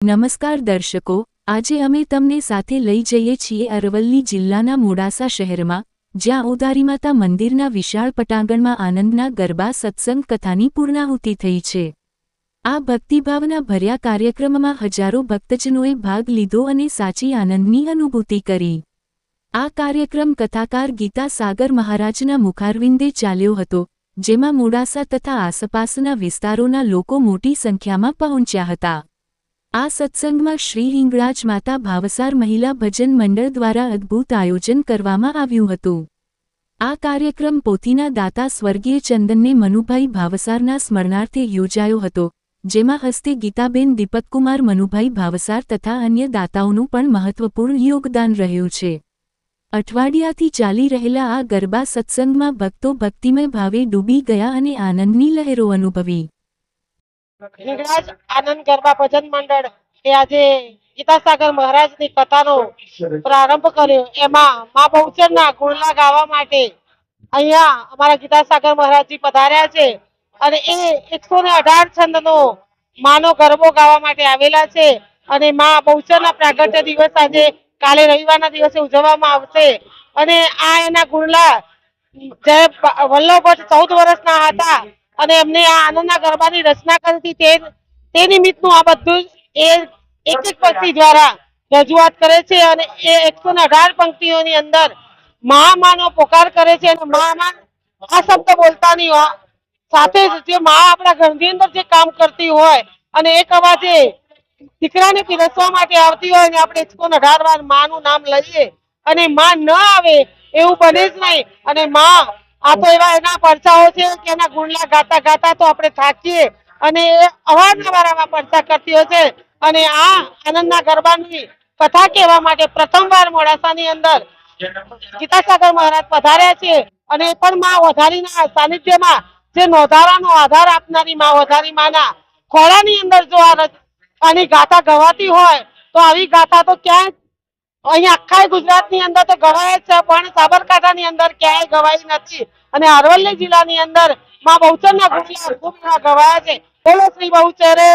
નમસ્કાર દર્શકો, આજે અમે તમને સાથે લઈ જઈએ છીએ અરવલ્લી જિલ્લાના મોડાસા શહેરમાં, જ્યાં ઉદારીમાતા મંદિરના વિશાળ પટાંગણમાં આનંદના ગરબા સત્સંગ કથાની પૂર્ણાહુતિ થઈ છે. આ ભક્તિભાવના ભર્યા કાર્યક્રમમાં હજારો ભક્તજનોએ ભાગ લીધો અને સાચી આનંદની અનુભૂતિ કરી. આ કાર્યક્રમ કથાકાર ગીતા સાગર મહારાજના મુખારવિંદે ચાલ્યો હતો, જેમાં મોડાસા તથા આસપાસના વિસ્તારોના લોકો મોટી સંખ્યામાં પહોંચ્યા હતા. આ સત્સંગમાં શ્રી હિંગળાજ માતા ભાવસાર મહિલા ભજન મંડળ દ્વારા અદ્ભુત આયોજન કરવામાં આવ્યું હતું. આ કાર્યક્રમ પોતીના દાતા સ્વર્ગીય ચંદનને મનુભાઈ ભાવસારના સ્મરણાર્થે યોજાયો હતો, જેમાં હસ્તે ગીતાબેન દીપકકુમાર, મનુભાઈ ભાવસાર તથા અન્ય દાતાઓનું પણ મહત્વપૂર્ણ યોગદાન રહ્યું છે. અઠવાડિયાથી ચાલી રહેલા આ ગરબા સત્સંગમાં ભક્તો ભક્તિમય ભાવે ડૂબી ગયા અને આનંદની લહેરો અનુભવી. હિંગળાજ આનંદ ગરબા ભજન મંડળ એ આજે ગીતાસાગર મહારાજની કથાનો પ્રારંભ કર્યો. એમાં મા બહુચરના ગુણલા ગાવા માટે અહીંયા અમારા ગીતાસાગર મહારાજજી પધાર્યા છે અને એ એકસો ને અઢાર છંદ નો માનો ગરબો ગાવા માટે આવેલા છે અને મા બહુચરના પ્રાગટ્ય દિવસ આજે કાલે રવિવારના દિવસે ઉજવવામાં આવશે. અને આ એના ગુણલા જે વલ્લભ ચૌદ વર્ષના હતા. અને એમને આ આનંદના ગરબાની રચના કરી તે નિમિત્તનું આ બધું એ એક એક પંક્તિ દ્વારા રજૂઆત કરે છે અને એ એકસો પંક્તિઓની અંદર મહામાનો પોકાર કરે છે અને મહામાન આ શબ્દ બોલતાની વા- સાથે જ જે મા આપણા ઘરની અંદર જે કામ કરતી હોય અને એક અવાજે દીકરાને પીરસવા માટે આવતી હોય અને આપણે એકસો અઢાર વાર માનું નામ લઈએ અને માં ન આવે એવું બને જ નહીં. અને માં આ તો એવા એના પરચાઓ છે કે એના ગુંડલા ગાતા ગાતા તો આપણે થાકીએ અને એ અવારનવાર પરચા કરતી હોય છે. અને આ આનંદના ગરબાની કથા કહેવા માટે પ્રથમવાર મોડાસાની અંદર ગીતાસાગર મહારાજ પધાર્યા છે. અને પણ માં વધારીના સાનિધ્યમાં જે નોધારાનો આધાર આપનારી માં વધારી માના ખોળાની અંદર જો આની ગાથા ગવાતી હોય તો આવી ગાથા તો ક્યાંય અહીંયા આખા ગુજરાતની અંદર તો ગવાય છે, પણ સાબરકાંઠાની અંદર ક્યાંય ગવાઈ નથી. અને અરવલ્લી જિલ્લાની અંદરમાં બહુચરના એવા ગવાયા છે. બોલો શ્રી બહુચરે.